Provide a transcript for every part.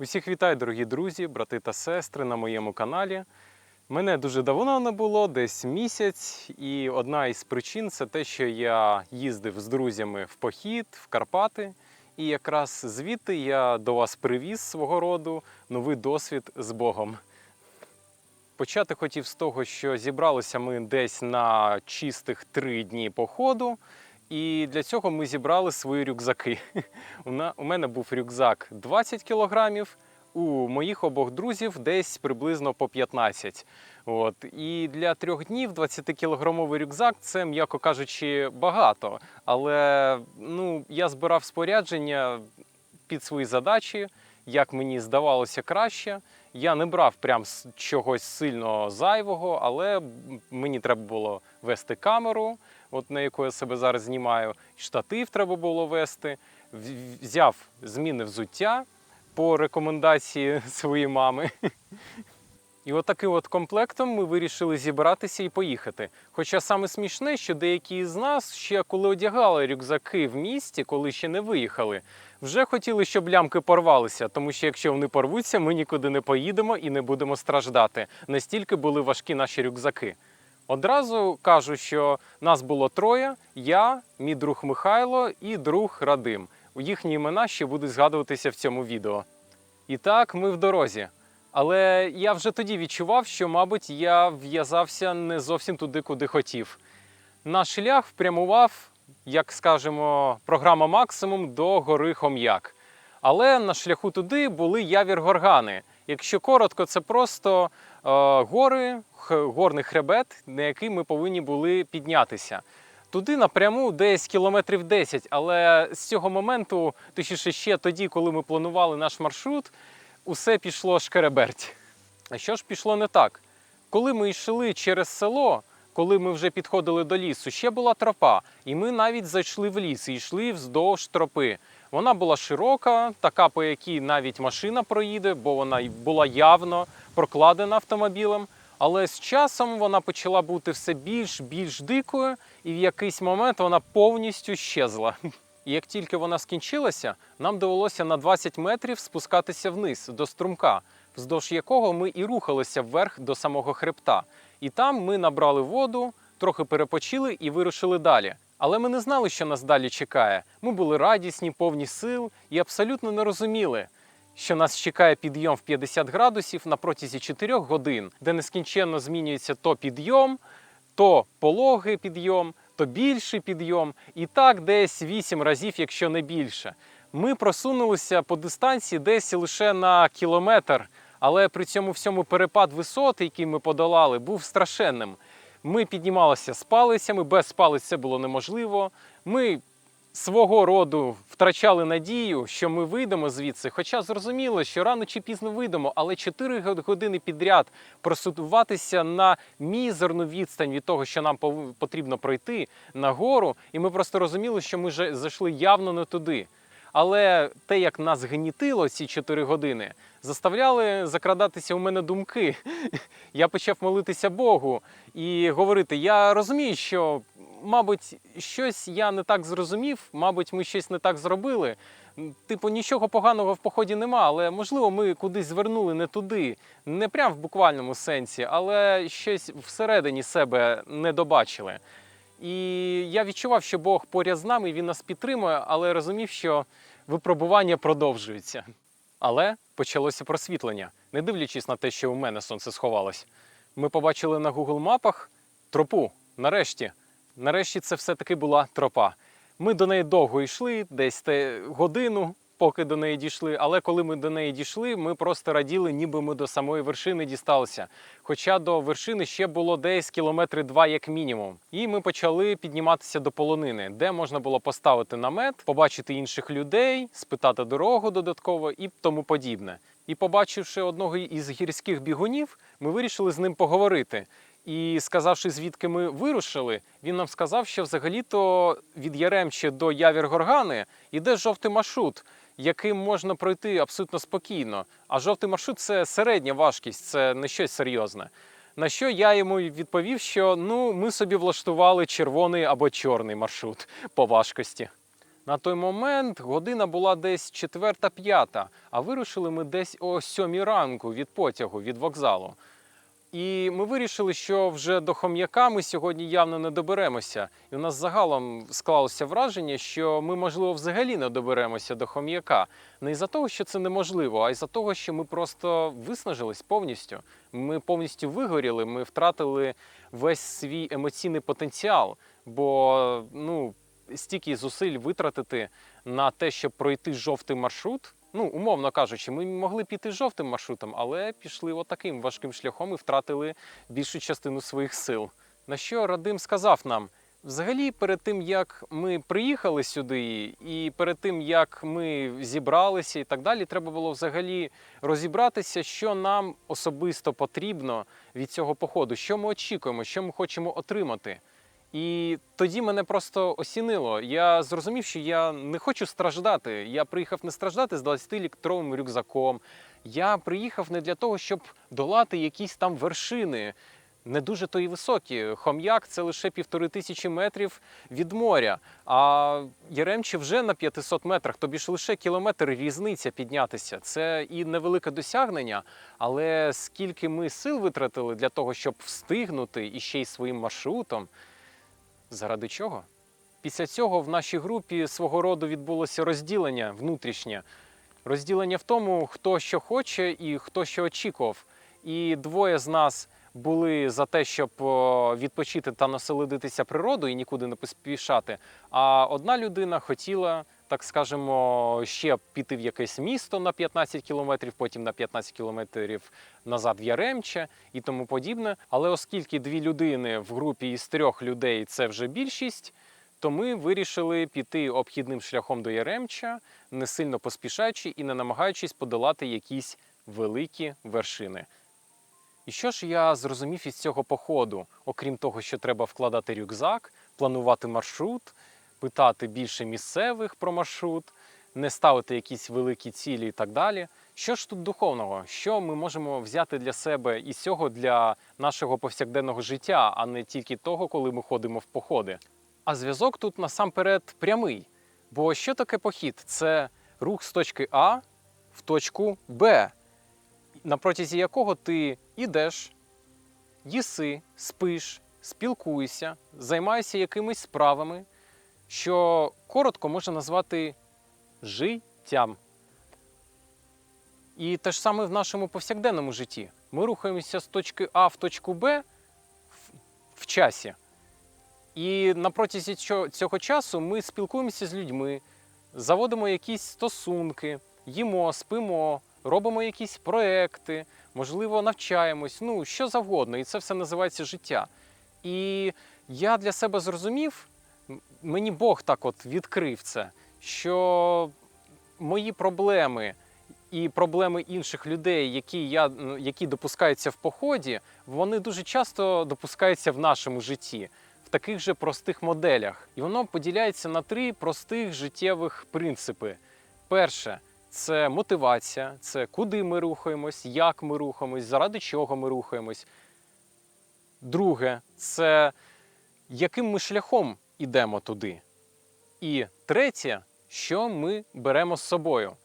Усіх вітаю, дорогі друзі, брати та сестри на моєму каналі. Мене дуже давно не було, десь місяць, і одна із причин це те, що я їздив з друзями в похід в Карпати. І якраз звідти я до вас привіз свого роду новий досвід з Богом. Почати хотів з того, що зібралися ми десь на чистих три дні походу, і для цього ми зібрали свої рюкзаки. У мене був рюкзак 20 кілограмів, у моїх обох друзів десь приблизно по 15. От. І для трьох днів 20-кілограмовий рюкзак це, м'яко кажучи, багато. Але ну, я збирав спорядження під свої задачі, як мені здавалося краще. Я не брав прям чогось сильно зайвого, але мені треба було вести камеру, от на яку я себе зараз знімаю. Штатив треба було вести. Взяв зміни взуття по рекомендації своєї мами. І от таким от комплектом ми вирішили зібратися і поїхати. Хоча саме смішне, що деякі з нас ще коли одягали рюкзаки в місті, коли ще не виїхали, вже хотіли, щоб лямки порвалися, тому що якщо вони порвуться, ми нікуди не поїдемо і не будемо страждати. Настільки були важкі наші рюкзаки. Одразу кажу, що нас було троє: я, мій друг Михайло і друг Радим. Їхні імена ще будуть згадуватися в цьому відео. І так, ми в дорозі. Але я вже тоді відчував, що, мабуть, я в'язався не зовсім туди, куди хотів. Наш шлях впрямував, як скажемо, програма максимум до гори Хом'як. Але на шляху туди були явір-горгани. Якщо коротко, це просто е, гори, горний хребет, на який ми повинні були піднятися. Туди напряму десь кілометрів 10, але з цього моменту, точніше ще тоді, коли ми планували наш маршрут, усе пішло шкереберть. А що ж пішло не так? Коли ми йшли через село, коли ми вже підходили до лісу, ще була тропа, і ми навіть зайшли в ліс і йшли вздовж тропи. Вона була широка, така, по якій навіть машина проїде, бо вона була явно прокладена автомобілем. Але з часом вона почала бути все більш більш дикою, і в якийсь момент вона повністю щезла. І як тільки вона скінчилася, нам довелося на 20 метрів спускатися вниз до струмка, вздовж якого ми і рухалися вверх до самого хребта. І там ми набрали воду, трохи перепочили і вирушили далі. Але ми не знали, що нас далі чекає. Ми були радісні, повні сил і абсолютно не розуміли, що нас чекає підйом в 50 градусів на протязі 4 годин, де нескінченно змінюється то підйом, то пологий підйом, то більший підйом, і так десь 8 разів, якщо не більше. Ми просунулися по дистанції десь лише на кілометр, але при цьому всьому перепад висоти, який ми подолали, був страшенним. Ми піднімалися з палицями, без палиць це було неможливо. Ми свого роду втрачали надію, що ми вийдемо звідси. Хоча зрозуміло, що рано чи пізно вийдемо, але 4 години підряд просуватися на мізерну відстань від того, що нам потрібно пройти на гору, і ми просто розуміли, що ми вже зайшли явно не туди. Але те, як нас гнітило ці 4 години, заставляли закрадатися у мене думки. Я почав молитися Богу і говорити: я розумію, що, мабуть, щось я не так зрозумів, мабуть, ми щось не так зробили. Типу, нічого поганого в поході нема, але можливо, ми кудись звернули не туди, не прям в буквальному сенсі, але щось всередині себе не добачили. І я відчував, що Бог поряд з нами, він нас підтримує, але розумів, що випробування продовжуються. Але почалося просвітлення, не дивлячись на те, що у мене сонце сховалось. Ми побачили на Google мапах тропу. Нарешті, нарешті, це все-таки була тропа. Ми до неї довго йшли, десь те годину, поки до неї дійшли. Але коли ми до неї дійшли, ми просто раділи, ніби ми до самої вершини дісталися. Хоча до вершини ще було десь кілометри два, як мінімум. І ми почали підніматися до полонини, де можна було поставити намет, побачити інших людей, спитати дорогу додатково і тому подібне. І побачивши одного із гірських бігунів, ми вирішили з ним поговорити. І сказавши, звідки ми вирушили, він нам сказав, що взагалі-то від Яремче до Явір-Горгани йде жовтий маршрут, яким можна пройти абсолютно спокійно. А жовтий маршрут це середня важкість, це не щось серйозне. На що я йому відповів, що ну ми собі влаштували червоний або чорний маршрут по важкості. На той момент година була десь четверта-п'ята, а вирушили ми десь о сьомій ранку від потягу, від вокзалу. І ми вирішили, що вже до хом'яка ми сьогодні явно не доберемося. І у нас загалом склалося враження, що ми, можливо, взагалі не доберемося до хом'яка. Не із-за того, що це неможливо, а із-за того, що ми просто виснажились повністю. Ми повністю вигоріли, ми втратили весь свій емоційний потенціал. Бо ну, стільки зусиль витратити на те, щоб пройти жовтий маршрут. Ну, умовно кажучи, ми могли піти жовтим маршрутом, але пішли отаким важким шляхом і втратили більшу частину своїх сил. На що Радим сказав нам: взагалі, перед тим як ми приїхали сюди, і перед тим як ми зібралися і так далі, треба було взагалі розібратися, що нам особисто потрібно від цього походу, що ми очікуємо, що ми хочемо отримати. І тоді мене просто осінило. Я зрозумів, що я не хочу страждати. Я приїхав не страждати з 20-літровим рюкзаком. Я приїхав не для того, щоб долати якісь там вершини, не дуже то і високі. Хом'як це лише півтори тисячі метрів від моря. А Яремче вже на 500 метрах, тобі ж лише кілометр різниця піднятися. Це і невелике досягнення, але скільки ми сил витратили для того, щоб встигнути і ще й своїм маршрутом. Заради чого? Після цього в нашій групі свого роду відбулося розділення внутрішнє. Розділення в тому, хто що хоче і хто що очікував. І двоє з нас були за те, щоб відпочити та насолодитися природою і нікуди не поспішати. А одна людина хотіла, так скажемо, ще піти в якесь місто на 15 кілометрів, потім на 15 кілометрів назад в Яремче і тому подібне. Але оскільки дві людини в групі із трьох людей це вже більшість, то ми вирішили піти обхідним шляхом до Яремча, не сильно поспішаючи і не намагаючись подолати якісь великі вершини. І що ж я зрозумів із цього походу, окрім того, що треба вкладати рюкзак, планувати маршрут, питати більше місцевих про маршрут, не ставити якісь великі цілі і так далі. Що ж тут духовного? Що ми можемо взяти для себе із цього для нашого повсякденного життя, а не тільки того, коли ми ходимо в походи? А зв'язок тут насамперед прямий. Бо що таке похід? Це рух з точки А в точку Б, на протязі якого ти йдеш, їси, спиш, спілкуєшся, займаєшся якимись справами, що коротко можна назвати життям. І те ж саме в нашому повсякденному житті. Ми рухаємося з точки А в точку Б в- часі. І на протязі цього- часу ми спілкуємося з людьми, заводимо якісь стосунки, їмо, спимо, робимо якісь проекти, можливо, навчаємось, ну що завгодно. І це все називається життя. І я для себе зрозумів, мені Бог так от відкрив це, що мої проблеми і проблеми інших людей, які, я, які допускаються в поході, вони дуже часто допускаються в нашому житті в таких же простих моделях. І воно поділяється на три простих життєвих принципи. Перше це мотивація, це куди ми рухаємось, як ми рухаємось, заради чого ми рухаємось. Друге це яким ми шляхом ідемо туди. І третє, що ми беремо з собою.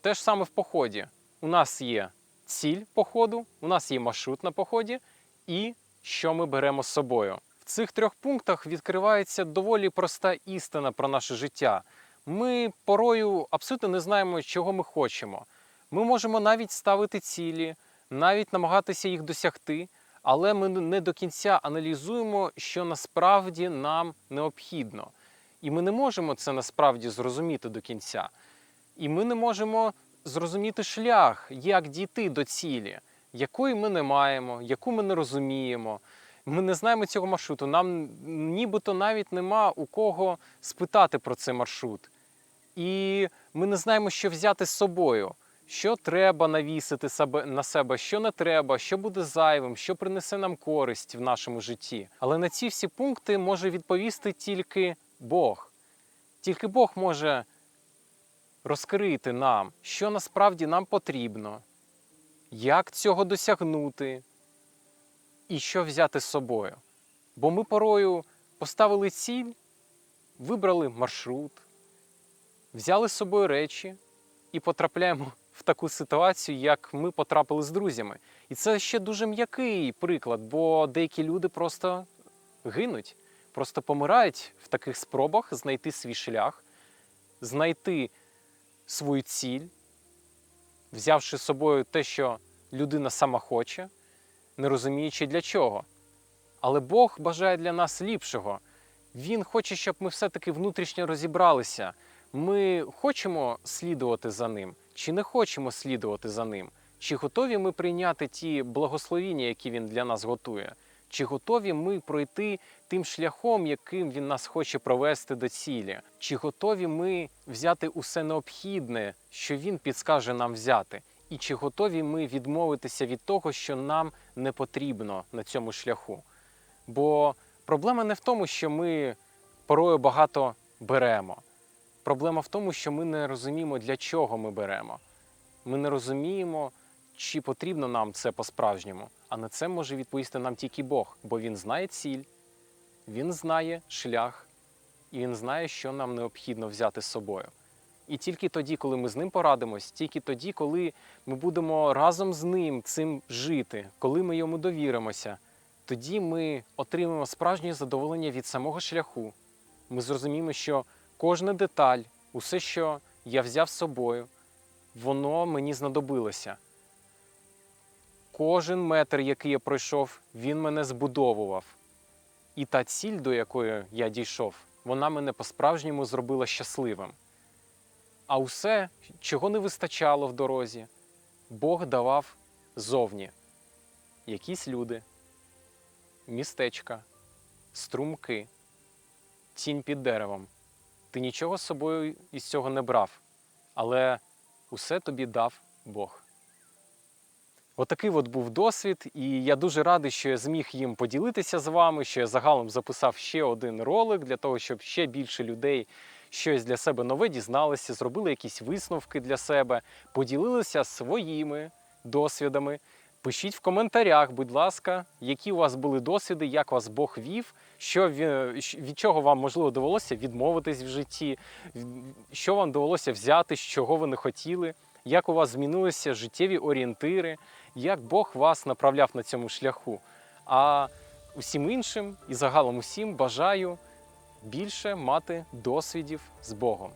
Те ж саме в поході. У нас є ціль походу, у нас є маршрут на поході, і що ми беремо з собою. В цих трьох пунктах відкривається доволі проста істина про наше життя. Ми порою абсолютно не знаємо, чого ми хочемо. Ми можемо навіть ставити цілі, навіть намагатися їх досягти, але ми не до кінця аналізуємо, що насправді нам необхідно. І ми не можемо це насправді зрозуміти до кінця. І ми не можемо зрозуміти шлях, як дійти до цілі, якої ми не маємо, яку ми не розуміємо. Ми не знаємо цього маршруту. Нам нібито навіть нема у кого спитати про цей маршрут. І ми не знаємо, що взяти з собою, що треба навісити себе на себе, що не треба, що буде зайвим, що принесе нам користь в нашому житті. Але на ці всі пункти може відповісти тільки Бог. Тільки Бог може розкрити нам, що насправді нам потрібно, як цього досягнути і що взяти з собою. Бо ми порою поставили ціль, вибрали маршрут, взяли з собою речі і потрапляємо в таку ситуацію, як ми потрапили з друзями. І це ще дуже м'який приклад, бо деякі люди просто гинуть, просто помирають в таких спробах знайти свій шлях, знайти свою ціль, взявши з собою те, що людина сама хоче, не розуміючи для чого. Але Бог бажає для нас ліпшого. Він хоче, щоб ми все-таки внутрішньо розібралися. Ми хочемо слідувати за ним, чи не хочемо слідувати за ним? Чи готові ми прийняти ті благословіння, які він для нас готує? Чи готові ми пройти тим шляхом, яким він нас хоче провести до цілі? Чи готові ми взяти усе необхідне, що він підскаже нам взяти? І чи готові ми відмовитися від того, що нам не потрібно на цьому шляху? Бо проблема не в тому, що ми порою багато беремо. Проблема в тому, що ми не розуміємо, для чого ми беремо. Ми не розуміємо, чи потрібно нам це по-справжньому. А на це може відповісти нам тільки Бог, бо Він знає ціль, Він знає шлях, і Він знає, що нам необхідно взяти з собою. І тільки тоді, коли ми з ним порадимось, тільки тоді, коли ми будемо разом з ним цим жити, коли ми йому довіримося, тоді ми отримаємо справжнє задоволення від самого шляху. Ми зрозуміємо, що кожна деталь, усе, що я взяв з собою, воно мені знадобилося. Кожен метр, який я пройшов, він мене збудовував. І та ціль, до якої я дійшов, вона мене по-справжньому зробила щасливим. А усе, чого не вистачало в дорозі, Бог давав зовні. Якісь люди, містечка, струмки, тінь під деревом. Ти нічого з собою із цього не брав, але усе тобі дав Бог. Отакий от був досвід, і я дуже радий, що я зміг їм поділитися з вами, що я загалом записав ще один ролик для того, щоб ще більше людей щось для себе нове дізналися, зробили якісь висновки для себе, поділилися своїми досвідами. Пишіть в коментарях, будь ласка, які у вас були досвіди, як вас Бог вів, що від чого вам можливо довелося відмовитись в житті, що вам довелося взяти, з чого ви не хотіли, як у вас змінилися життєві орієнтири, як Бог вас направляв на цьому шляху. А усім іншим і загалом усім бажаю більше мати досвідів з Богом.